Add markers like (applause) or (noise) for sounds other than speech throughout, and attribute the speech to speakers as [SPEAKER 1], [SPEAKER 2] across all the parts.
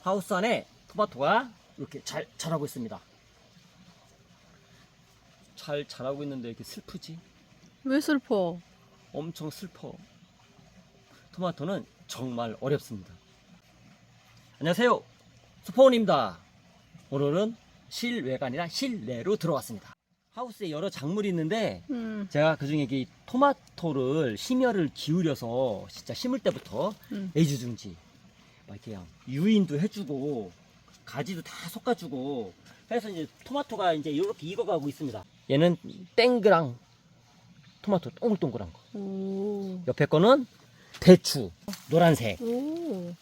[SPEAKER 1] 하우스 안에 토마토가 이렇게 잘 자라고 있습니다. 잘 자라고 있는데 이렇게 슬프지?
[SPEAKER 2] 왜 슬퍼?
[SPEAKER 1] 엄청 슬퍼. 토마토는 정말 어렵습니다. 안녕하세요. 수포원입니다. 오늘은 실외가 아니라 실내로 들어왔습니다. 하우스에 여러 작물이 있는데
[SPEAKER 2] 음,
[SPEAKER 1] 제가 그중에 이 토마토를 심혈을 기울여서 진짜 심을 때부터
[SPEAKER 2] 음.
[SPEAKER 1] 애지중지 막 이렇게 그냥 유인도 해주고 가지도 다 솎아주고 해서 이제 토마토가 이제 이렇게 익어가고 있습니다. 얘는 땡그랑 토마토 동글동글한 거.
[SPEAKER 2] 오.
[SPEAKER 1] 옆에 거는 대추 노란색
[SPEAKER 2] 오.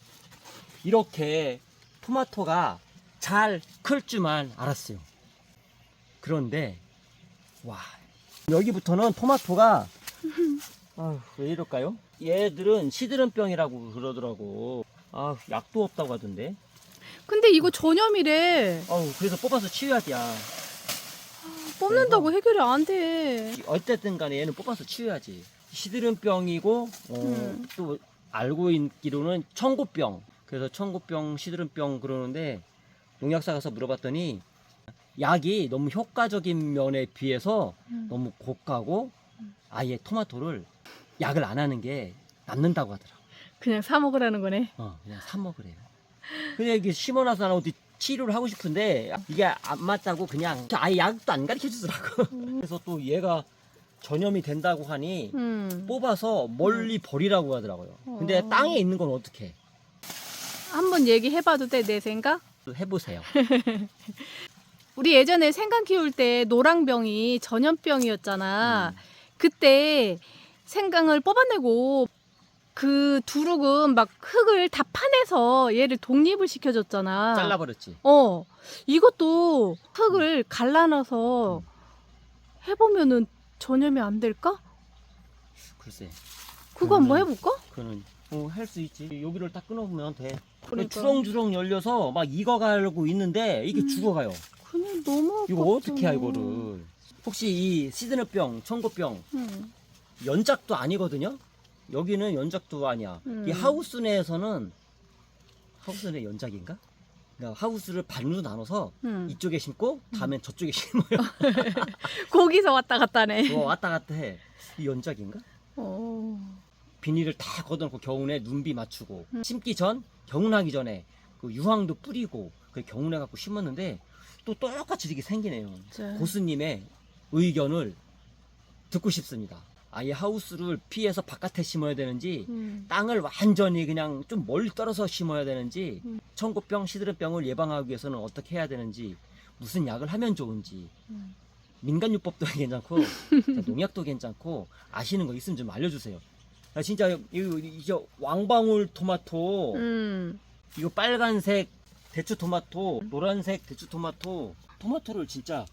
[SPEAKER 1] 이렇게 토마토가 잘 클 줄만 알았어요. 그런데 와 여기부터는 토마토가 (laughs) 아휴, 왜 이럴까요? 얘들은 시드름병이라고 그러더라고. 아 약도 없다고 하던데.
[SPEAKER 2] 근데 이거 전염이래.
[SPEAKER 1] 아우 그래서 뽑아서 치유하기야.
[SPEAKER 2] 뽑는다고 해결이 안 돼.
[SPEAKER 1] 어쨌든 간에 얘는 뽑아서 치유하지. 시드름병이고 어,
[SPEAKER 2] 음.
[SPEAKER 1] 또 알고 있기로는 청고병. 그래서 청고병, 시드름병 그러는데 농약사 가서 물어봤더니 약이 너무 효과적인 면에 비해서
[SPEAKER 2] 음.
[SPEAKER 1] 너무 고가고 아예 토마토를 약을 안 하는 게 낫는다고 하더라.
[SPEAKER 2] 그냥 사 먹으라는 거네.
[SPEAKER 1] 어, 그냥 사 먹으래요. 그냥 이게 심어놔서 나는 어디 치료를 하고 싶은데 이게 안 맞다고 그냥 아예 약도 안 가르쳐 주더라고. 그래서 또 얘가 전염이 된다고 하니
[SPEAKER 2] 음.
[SPEAKER 1] 뽑아서 멀리 버리라고 하더라고요. 근데
[SPEAKER 2] 어.
[SPEAKER 1] 땅에 있는 건 어떻게
[SPEAKER 2] 한번 얘기해봐도 돼, 내 생각?
[SPEAKER 1] 해보세요. (laughs)
[SPEAKER 2] 우리 예전에 생강 키울 때 노랑병이 전염병이었잖아.
[SPEAKER 1] 음.
[SPEAKER 2] 그때 생강을 뽑아내고 그 두룩은 막 흙을 다 파내서 얘를 독립을 시켜줬잖아.
[SPEAKER 1] 잘라버렸지.
[SPEAKER 2] 어, 이것도 흙을 갈라놔서 해보면은 전염이 안 될까?
[SPEAKER 1] 글쎄,
[SPEAKER 2] 그거 한번 해볼까?
[SPEAKER 1] 그거는 어, 할 수 있지. 여기를 딱 끊어보면 돼.
[SPEAKER 2] 그러니까.
[SPEAKER 1] 주렁주렁 열려서 막 익어가고 있는데 이게
[SPEAKER 2] 음.
[SPEAKER 1] 죽어가요.
[SPEAKER 2] 그냥 너무
[SPEAKER 1] 이거
[SPEAKER 2] 아깝잖아.
[SPEAKER 1] 어떻게 해 이거를? 혹시 이 시드너병, 청고병
[SPEAKER 2] 응.
[SPEAKER 1] 연작도 아니거든요. 여기는 연작도 아니야.
[SPEAKER 2] 음.
[SPEAKER 1] 이 하우스 내에서는 하우스 내 연작인가? 그러니까 하우스를 반으로 나눠서
[SPEAKER 2] 응.
[SPEAKER 1] 이쪽에 심고 다음엔 저쪽에 심어요. (laughs)
[SPEAKER 2] 거기서 왔다 갔다네.
[SPEAKER 1] 그거 왔다 갔다 해. 이 연작인가?
[SPEAKER 2] 어.
[SPEAKER 1] 비닐을 다 걷어놓고 겨우내 눈비 맞추고
[SPEAKER 2] 음.
[SPEAKER 1] 심기 전 겨우나기 전에 그 유황도 뿌리고 그 겨우내 갖고 심었는데 또 똑같이 이렇게 생기네요.
[SPEAKER 2] 진짜.
[SPEAKER 1] 고수님의 의견을 듣고 싶습니다. 아예 하우스를 피해서 바깥에 심어야 되는지
[SPEAKER 2] 음.
[SPEAKER 1] 땅을 완전히 그냥 좀 멀리 떨어서 심어야 되는지
[SPEAKER 2] 음.
[SPEAKER 1] 청고병, 시드름병을 예방하기 위해서는 어떻게 해야 되는지 무슨 약을 하면 좋은지
[SPEAKER 2] 음.
[SPEAKER 1] 민간요법도 (laughs) 괜찮고 농약도 괜찮고 아시는 거 있으면 좀 알려주세요. 나 진짜 이거, 이거 왕방울 토마토
[SPEAKER 2] 음.
[SPEAKER 1] 이거 빨간색 대추 토마토 노란색 대추 토마토 토마토를 진짜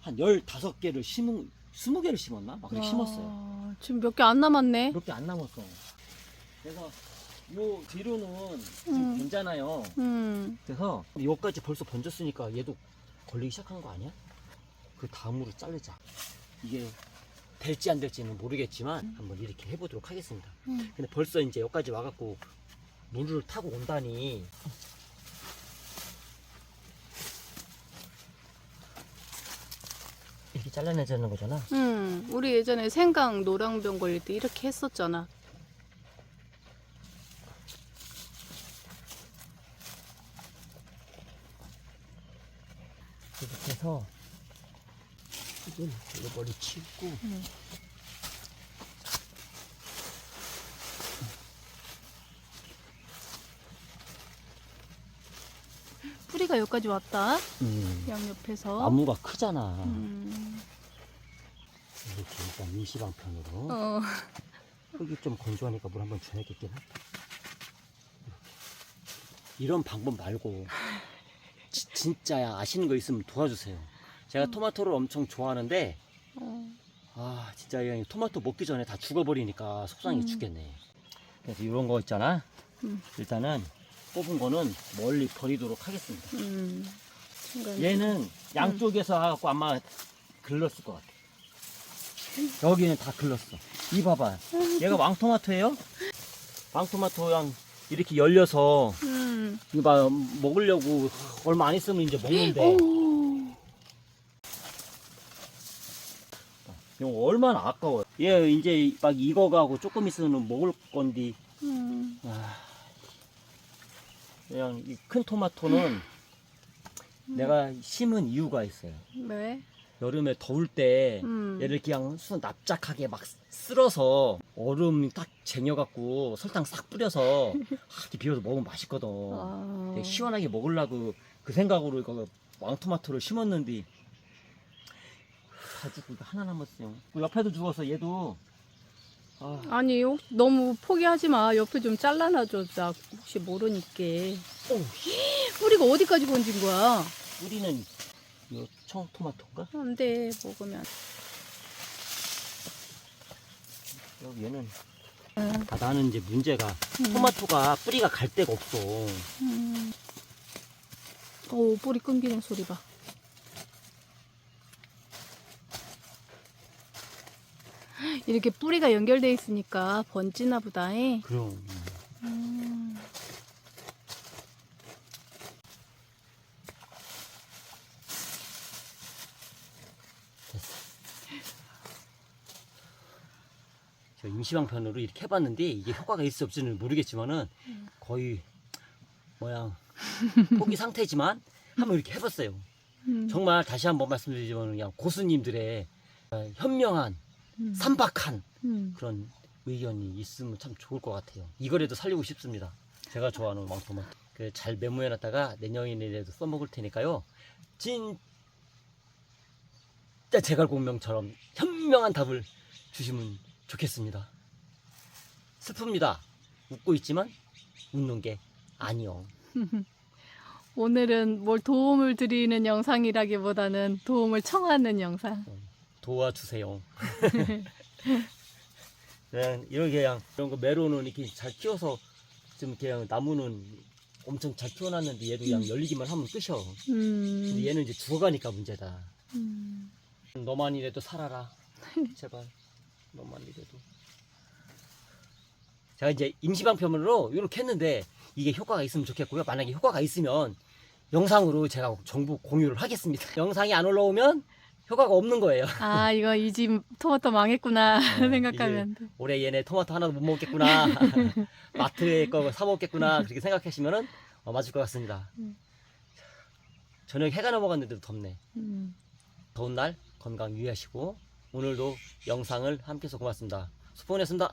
[SPEAKER 1] 한 15개를 심은 20개를 심었나? 막 그렇게 심었어요.
[SPEAKER 2] 와, 지금 몇 개 안 남았네.
[SPEAKER 1] 그렇게 안 남았어. 그래서 요 뒤로는 좀
[SPEAKER 2] 음.
[SPEAKER 1] 괜찮아요.
[SPEAKER 2] 음.
[SPEAKER 1] 그래서 여기까지 벌써 번졌으니까 얘도 걸리기 시작한 거 아니야? 그 다음으로 자르자. 이게 될지 안 될지는 모르겠지만 한번 이렇게 해보도록 하겠습니다.
[SPEAKER 2] 음.
[SPEAKER 1] 근데 벌써 이제 여기까지 와갖고 물을 타고 온다니. 이렇게 잘라내자는 거잖아.
[SPEAKER 2] 음. 우리 예전에 생강 노랑병 걸릴 때 이렇게 했었잖아.
[SPEAKER 1] 이렇게 해서 이걸 머리 치고
[SPEAKER 2] 음. 뿌리가 여기까지 왔다.
[SPEAKER 1] 음,
[SPEAKER 2] 양옆에서.
[SPEAKER 1] 나무가 크잖아.
[SPEAKER 2] 음.
[SPEAKER 1] 이렇게 일단 임시방편으로
[SPEAKER 2] 어.
[SPEAKER 1] 흙이 좀 건조하니까 물 한번 줘야겠긴 하다. 이런 방법 말고 (laughs) 지- 진짜야 아시는 거 있으면 도와주세요. 제가 토마토를 엄청 좋아하는데
[SPEAKER 2] 어.
[SPEAKER 1] 아 진짜 이 토마토 먹기 전에 다 죽어버리니까 속상해
[SPEAKER 2] 음.
[SPEAKER 1] 죽겠네. 그래서 이런 거 있잖아.
[SPEAKER 2] 음.
[SPEAKER 1] 일단은 뽑은 거는 멀리 버리도록 하겠습니다.
[SPEAKER 2] 음. 생강이.
[SPEAKER 1] 얘는 양쪽에서 하고 아마 글렀을 것 같아. 여기는 다 글렀어. 이 봐봐. 얘가 왕토마토예요. 왕토마토 양 이렇게 열려서
[SPEAKER 2] 음.
[SPEAKER 1] 이거 봐 먹으려고 얼마 안 있으면 이제 먹는데
[SPEAKER 2] 오.
[SPEAKER 1] 이거 얼마나 아까워요. 얘 이제 막 익어가고 조금 있으면 먹을 건데
[SPEAKER 2] 음.
[SPEAKER 1] 아, 그냥 이 큰 토마토는 내가 심은 이유가 있어요.
[SPEAKER 2] 왜?
[SPEAKER 1] 여름에 더울 때
[SPEAKER 2] 음.
[SPEAKER 1] 얘를 그냥 수 납작하게 막 쓸어서 얼음 딱 쟁여갖고 설탕 싹 뿌려서 (laughs) 하, 비워서 먹으면 맛있거든.
[SPEAKER 2] 아.
[SPEAKER 1] 되게 시원하게 먹으려고 그 생각으로 이거 왕토마토를 심었는데 가지고 이거 하나 남았어요. 그 옆에도 죽어서 얘도 아,
[SPEAKER 2] 아니 혹- 너무 포기하지 마. 옆에 좀 잘라놔줘. 나 혹시 모르니까.
[SPEAKER 1] 오,
[SPEAKER 2] 뿌리가 어디까지 번진 거야?
[SPEAKER 1] 뿌리는 이 청토마토인가?
[SPEAKER 2] 안 돼. 먹으면.
[SPEAKER 1] 여기 얘는
[SPEAKER 2] 음.
[SPEAKER 1] 아, 나는 이제 문제가
[SPEAKER 2] 음.
[SPEAKER 1] 토마토가 뿌리가 갈 데가 없어.
[SPEAKER 2] 음. 오 뿌리 끊기는 소리 봐. 이렇게 뿌리가 연결돼 있으니까 번지나 보다. 에.
[SPEAKER 1] 그럼
[SPEAKER 2] 음.
[SPEAKER 1] 저 임시방편으로 이렇게 해봤는데 이게 효과가 있을지 없지는 모르겠지만은 거의 뭐야 포기 (laughs) 상태지만 한번 이렇게 해봤어요.
[SPEAKER 2] 음.
[SPEAKER 1] 정말 다시 한번 말씀드리지만 그냥 고수님들의 어, 현명한
[SPEAKER 2] 음.
[SPEAKER 1] 삼박한
[SPEAKER 2] 음.
[SPEAKER 1] 그런 의견이 있으면 참 좋을 것 같아요. 이거라도 살리고 싶습니다. 제가 좋아하는 왕토마토. 그잘 메모해놨다가 내년에라도 써먹을 테니까요. 진짜 제갈공명처럼 현명한 답을 주시면 좋겠습니다. 슬픕니다. 웃고 있지만 웃는 게 아니요. (laughs)
[SPEAKER 2] 오늘은 뭘 도움을 드리는 영상이라기보다는 도움을 청하는 영상.
[SPEAKER 1] 도와주세요. (laughs) 그냥 이렇게 그냥 이런 거 메로는 이렇게 잘 키워서 좀 그냥 나무는 엄청 잘 키워놨는데 얘도 그냥 열리기만 하면. 근데
[SPEAKER 2] 음.
[SPEAKER 1] 얘는 이제 죽어가니까 문제다.
[SPEAKER 2] 음.
[SPEAKER 1] 너만이라도 살아라. (laughs) 제발. 너만이라도. 제가 이제 임시방편으로 이렇게 했는데 이게 효과가 있으면 좋겠고요. 만약에 효과가 있으면 영상으로 제가 정보 공유를 하겠습니다. (laughs) 영상이 안 올라오면 효과가 없는 거예요.
[SPEAKER 2] 아 이거 이 집 토마토 망했구나
[SPEAKER 1] 어,
[SPEAKER 2] 생각하면 돼.
[SPEAKER 1] 올해 얘네 토마토 하나도 못 먹겠구나. (laughs) 마트에 거 사 먹겠구나. 그렇게 생각하시면은 어, 맞을 것 같습니다.
[SPEAKER 2] 음.
[SPEAKER 1] 저녁 해가 넘어갔는데도 덥네.
[SPEAKER 2] 음.
[SPEAKER 1] 더운 날 건강 유의하시고 오늘도 영상을 함께 해서 고맙습니다. 수고하셨습니다.